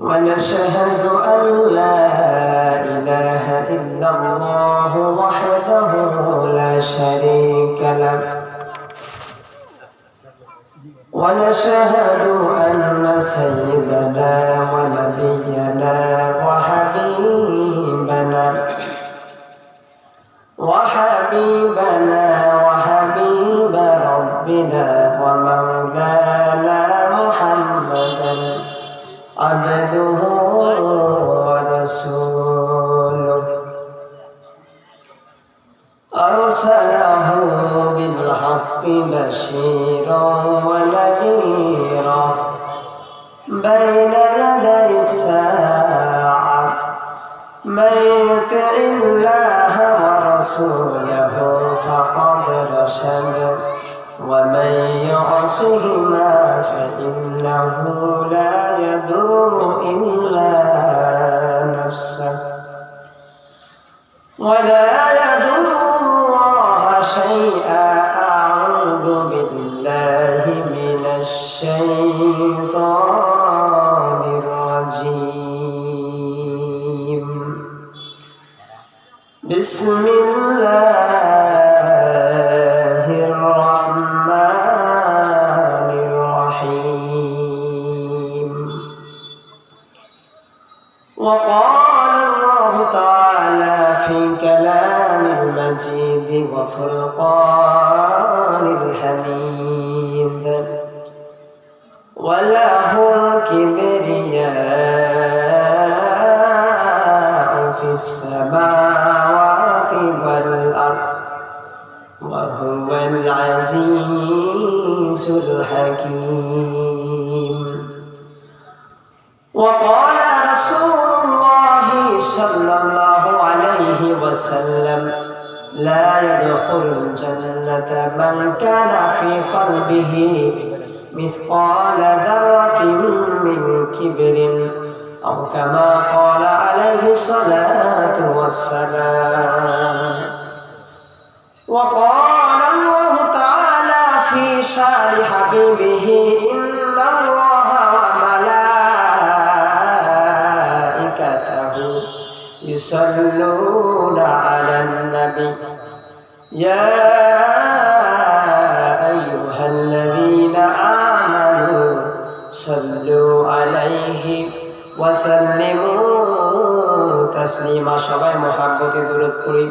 ونشهد أن لا إله إلا الله وحده لا شريك له. ونشهد أن سيدنا ونبينا وحبيبنا وحبيبنا من يطع الله ورسوله فقد رشد. ومن يعصهما فإنه لا يضر إلا نفسه. ولا يضر الله شيئا. أعوذ بالله من الشيطان بسم الله الرحمن الرحيم. وقال الله تعالى في كلام المجيد وفرقان الحميد. وسلم. لا يدخل الجنة من كان في قلبه مثقال ذرة من كبر أو كما قال عليه الصلاة والسلام. وقال الله تعالى في شان حبيبه إن الله يصلون على النبي يا أيها الذين آمنوا صلوا عليه وسلموا تسليما সবাই মহাব্বতে দূরত করি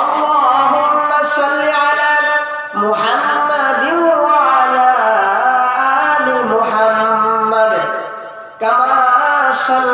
اللهم صل على محمد وعلى آل محمد كما صليت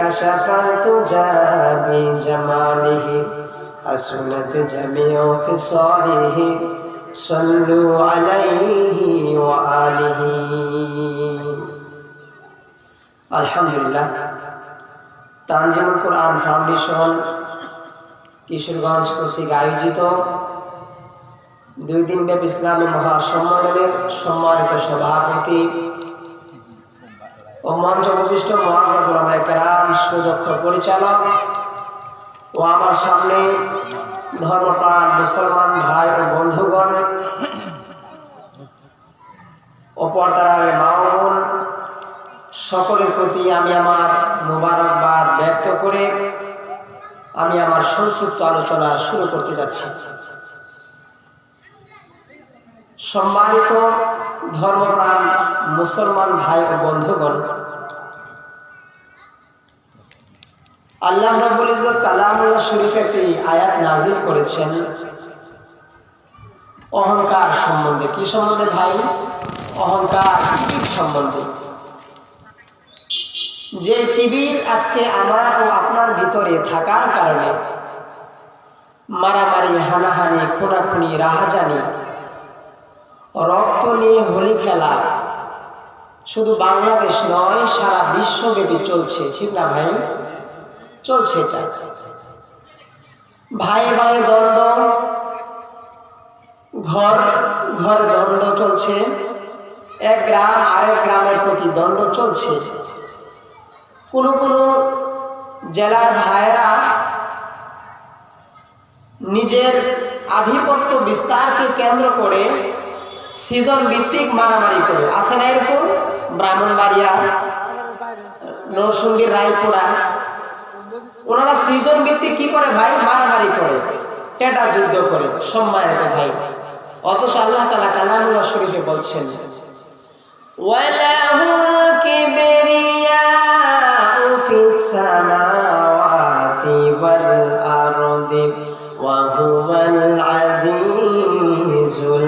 كشف التجى بجماله حسنت جميع خصاله صلوا عليه وآله আলহামদুলিল্লাহ তানজিমুল কোরআন ফাউন্ডেশন কিশোরগঞ্জ কর্তৃক আয়োজিত দুই দিন ব্যাপী ইসলামী মহাসম্মেলনের সম্মানিত সভাপতি ও মঞ্চ উপবিষ্ট মহাজাম সুদক্ষ পরিচালক। ও আমার সামনে ধর্মপ্রাণ মুসলমান ভাই ও বন্ধুগণ। ও পর্দার মা বোন, সকলের প্রতি আমি আমার মোবারকবাদ ব্যক্ত করে আমি আমার সংক্ষিপ্ত আলোচনা শুরু করতে যাচ্ছি। সম্মানিত ধর্মপ্রাণ মুসলমান ভাই ও বন্ধুগণ, আল্লাহ রাব্বুল ইজ্জত কালামুল্লাহ শরীফ একটি আয়াত নাজিল করেছেন। অহংকার সম্বন্ধে। কি সম্বন্ধে ভাই? অহংকার সম্বন্ধে। যে কিবির আজকে আমার ও আপনার ভিতরে থাকার কারণে মারামারি, হানাহানি, খুনাখুনি, রাহাজানি রক্ত নিয়ে হোলি খেলা। শুধু বাংলাদেশ নয়, সারা বিশ্বব্যাপী চলছে। ঠিক না ভাই? চলছে এটা। ভাই ভাই দ্বন্দ্ব, ঘর ঘর দ্বন্দ্ব চলছে। এক গ্রাম আরেক গ্রামের প্রতি দ্বন্দ্ব চলছে। কোনো কোনো জেলার ভাইয়েরা নিজের আধিপত্য বিস্তারকে কেন্দ্র করে সিজন ভিত্তিক মারামারি করে আছে না এরকম ব্রাহ্মণবাড়িয়া নরসিংদীর রায়পুরা ওনারা সৃজন ভিত্তিক কি করে ভাই মারামারি করে টেটা যুদ্ধ করে সম্মানিত ভাই অথচ আল্লাহ তালা কালামুল্লাহ শরীফে বলছেন وله الكبرياء في السماوات والأرض وهو العزيز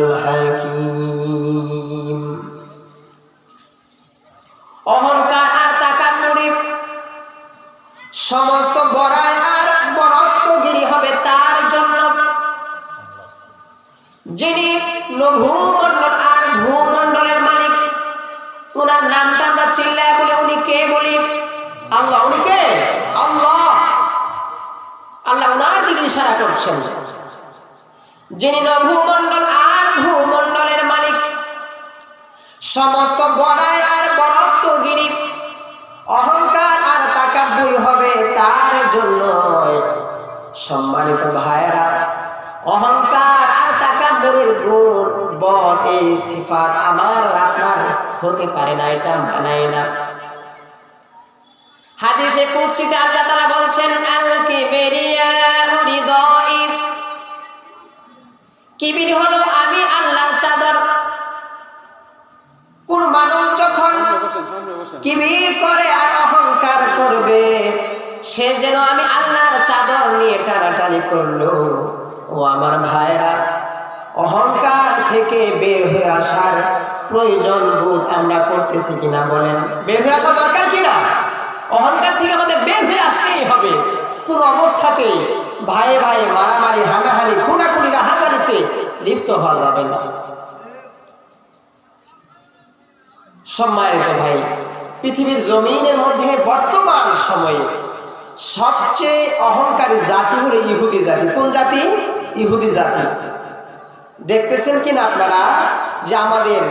الحكيم অহংকার আর তাকান্নুরি সমস্ত বড়াই আর বরত্বগিরি হবে তার জন্য যিনি ভূমণ্ডল আর ভূমণ্ডলের মালিক ওনার নামটা আমরা চিল্লায় বলে উনি কে বলি আল্লাহ উনি কে আল্লাহ আল্লাহ ওনার দিকে ইশারা করছেন যিনি ভূমণ্ডল সমস্ত বড়াই আর বরত্বগিরি। অহংকার আর তাকাব্বুই হবে তার জন্য সম্মানিত ভাইয়েরা, অহংকার আর তাকাব্বুরের গুণ, বদ এই সিফাত আমার আপনার হতে পারে না, এটা মানায় না। হাদিসে কুদসিতে আল্লাহ তাআলা বলছেন, আল কিবরিয়া উরিদাই। কিবির হলো, আমি আল্লাহর চাদর কোন মানুষ যখন কিবির করে আর অহংকার করবে, সে যেন আমি আল্লাহর চাদর নিয়ে টানাটানি করল। ও আমার ভাইরা, অহংকার থেকে বের হয়ে আসার প্রয়োজন বোধ আমরা করতেছি কিনা বলেন। বের হয়ে আসা দরকার কিনা অহংকার থেকে আমাদের বের হয়ে আসতেই হবে। কোন অবস্থাতেই ভাই ভাই মারামারি, হানাহানি খুনাখুনি রাহাজানিতে লিপ্ত হওয়া যাবে না। সম্মানিত ভাই, পৃথিবীর জমিনের মধ্যে বর্তমান সময়ে সবচেয়ে অহংকারী জাতি হলো ইহুদি জাতি। কোন জাতি? ইহুদি জাতি। দেখতেছেন কিনা আপনারা যে আমাদের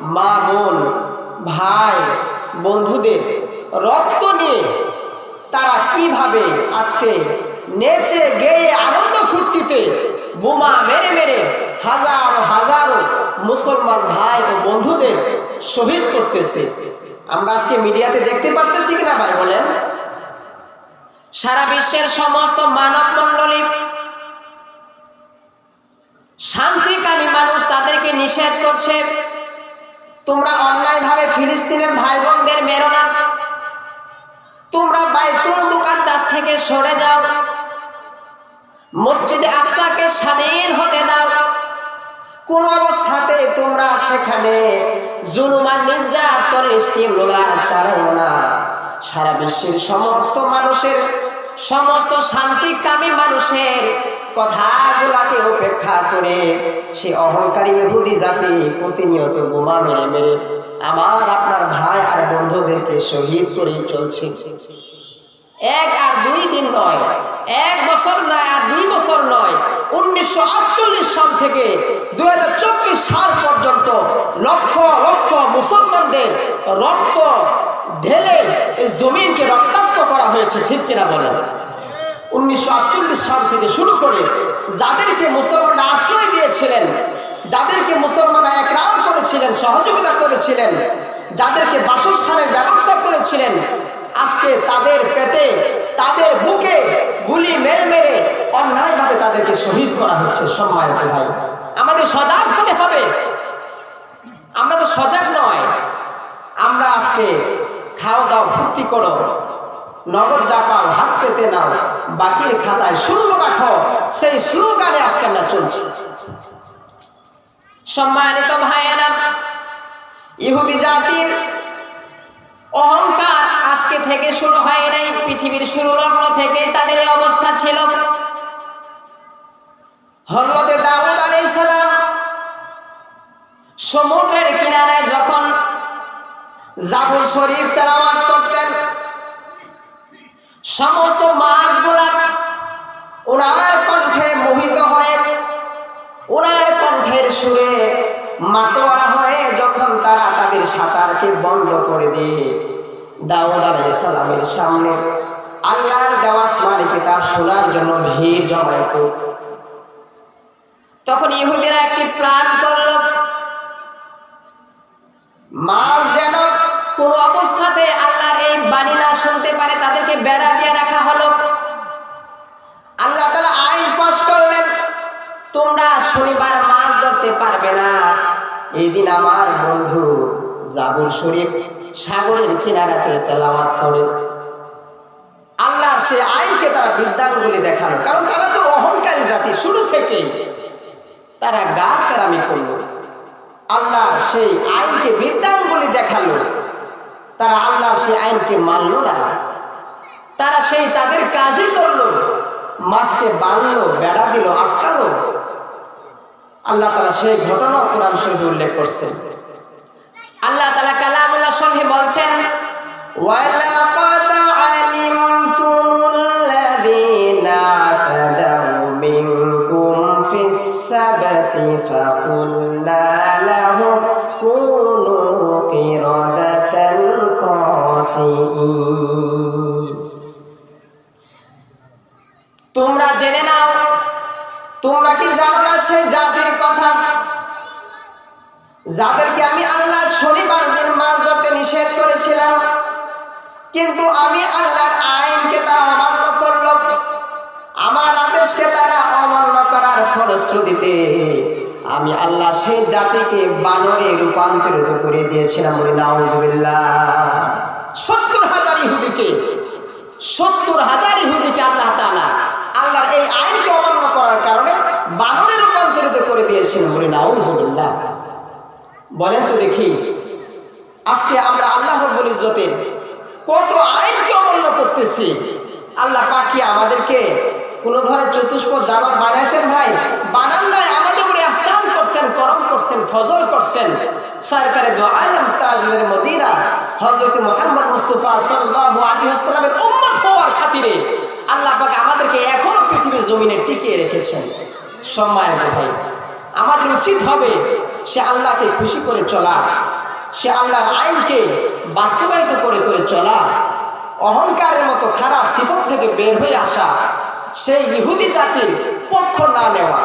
মা বোন, ভাই, বন্ধুদের রক্ত নিয়ে তারা কীভাবে আজকে নেচে গেয়ে আনন্দ ফুর্তিতে বোমা মেরে মেরে হাজারো হাজারো মুসলমান ভাই ও বন্ধুদের শহীদ করতেছে। আমরা আজকে মিডিয়াতে দেখতে পারতেছি কিনা ভাই বলেন? সারা বিশ্বের সমস্ত মানব মণ্ডলী শান্তিকামী মানুষ তাদেরকে নিষেধ করছে। তোমরা অন্যায় ভাবে ফিলিস্তিনের ভাই বোনদের মেরো না। তোমরা বাইতুল মুকাদ্দাস থেকে সরে যাও। মসজিদে আকসাকে স্বাধীন হতে দাও। কোন অবস্থাতে তোমরা সেখানে জুলুমান নির্যাতনের স্টিম রোলার চালাও না। সারা বিশ্বের সমস্ত মানুষের, সমস্ত শান্তিকামী মানুষের কথাগুলাকে উপেক্ষা করে সে অহংকারী ইহুদি জাতি প্রতিনিয়ত বোমা মেরে মেরে আমার, আপনার ভাই আর বন্ধুদেরকে শহীদ করেই চলছে। এক আর দুই দিন নয়, এক বছর নয় আর দুই বছর নয়, উনিশশো সাল থেকে দুই হাজার চব্বিশ সাল পর্যন্ত লক্ষ লক্ষ মুসলমানদের রক্ত ঢেলে এই জমিনকে রক্তাক্ত করা হয়েছে, ঠিক কিনা বলেন? উনিশশো আটচল্লিশ সাল থেকে শুরু করে যাদেরকে মুসলমানরা আশ্রয় দিয়েছিলেন, যাদেরকে মুসলমানরা একরাম করেছিলেন, সহযোগিতা করেছিলেন, যাদেরকে বাসস্থানের ব্যবস্থা করেছিলেন, আজকে তাদের পেটে, তাদের বুকে গুলি মেরে মেরে অন্যায়ভাবে তাদেরকে শহীদ করা হচ্ছে সম্মানিত ভাই। আমাদের সজাগ হতে হবে। আমরা তো সজাগ নয়। আমরা আজকে খাওয়া দাওয়া ফুর্তি করো। নগদ যা পাও, হাত পেতে নাও, বাকির খাতায় শূন্য রাখো। সেই স্লোগানে আজকে আমরা চলছি। সম্মানিত ভাইয়েরা, ইহুদি জাতির অহংকার আজকে থেকে শুরু হয় নাই। পৃথিবীর শুরু লগ্ন থেকে তাদের অবস্থা ছিল। হজরতে দাউদ আলাইহিস সালাম সমুদ্রের কিনারায় যখন জাফর শরীফ তেলাওয়াত করতেন সমস্ত মাছগুলা ওনার কণ্ঠে মোহিত হয়ে। ওনার কণ্ঠের সুরে মাতোয়ারা হয়ে যখন তারা তাদের সাঁতারকে বন্ধ করে দিয়ে। দাউদ আলাইহিস সালামের সামনে আল্লাহর দেওয়াস মালিকে তার শোনার জন্য ভিড় জমাইত তখন ইহুদিরা একটি প্ল্যান করল, মাছ যেন কোন অবস্থাতে আল্লাহর এই বাণী না শুনতে পারে তাদেরকে বেড়া দিয়ে রাখা হলো। আল্লাহ তারা আইন পাশ করলেন। তোমরা শনিবার মাছ ধরতে পারবে না। এই দিন আমার বন্ধু জাবুল শরীফ সাগরের কিনারাতে তেলাওয়াত করে। আল্লাহর সে আইনকে তারা বিদ্যাঙ্গুলি দেখানো কারণ তারা তো অহংকারী জাতি শুরু থেকেই। তারা গার কেরামি করল। আল্লাহর সেই আইনকে বিদ্যাঙ্গুলি দেখাল। তারা আল্লাহর সেই আইনকে মানলো না। তারা সেই তাদের কাজই করলো মাছকে বাঁধলো বেড়া দিল আটকালো আল্লাহ তালা সেই ঘটনা কোরআন শরীফে উল্লেখ করছেন আল্লাহ তালা কালামুল্লাহ সঙ্গে বলছেন وَلَقَدْ عَلِمْتُمُ الَّذِينَ اعْتَدَوْا مِنكُمْ فِي السَّبْتِ فَقُلْنَا সেই জাতির কথা। যাদেরকে আমি আল্লাহ শনিবার দিন ধরতে নিষেধ করেছিলাম, কিন্তু আমি আল্লাহর আইনকে তারা অমান্য করল। আমার আদেশকে তারা অমান্য করার ফলশ্রুতিতে আমি আল্লাহ সেই জাতিকে বানরে রূপান্তরিত করে দিয়েছিলাম সত্তর হাজার ইহুদিকে, সত্তর হাজার ইহুদিকে আল্লাহ তাআলা আল্লাহর এই আইনকে অমান্য করার কারণে বানরে রূপান্তরিত করে দিয়েছিলেন বলি, নাউজুবিল্লাহ। বলেন তো দেখি, আজকে আমরা আল্লাহ রব্বুল ইজ্জতের কত আইনকে অমান্য করতেছি। আল্লাহ পাকি আমাদেরকে কোন ধরনের চতুষ্প জানোয়ার বানাইছেন ভাই? বানান নাই, আমাদের উপরে আহসান করছেন, করম করছেন, ফজল করছেন। সরকারে দো আলম তাজদের মদিনা, হযরত মুহাম্মদ মুস্তাফা সাল্লাল্লাহু আলাইহি ওয়াসাল্লামের উম্মত হওয়ার খাতিরে আল্লাহ পাক আমাদেরকে এখনও পৃথিবীর জমিনে টিকিয়ে রেখেছেন। সম্মানিত ভাই, আমাদের উচিত হবে সে আল্লাহকে খুশি করে চলা, সে আল্লাহর আইনকে বাস্তবায়িত করে করে চলা, অহংকারের মতো খারাপ সিফত থেকে বের হয়ে আসা সেই ইহুদি জাতির পক্ষ না নেওয়া।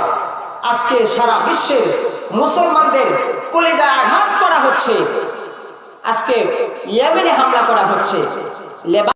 আজকে সারা বিশ্বের মুসলমানদের কলিজায় আঘাত করা হচ্ছে। আজকে ইয়েমেনে হামলা করা হচ্ছে। লেবা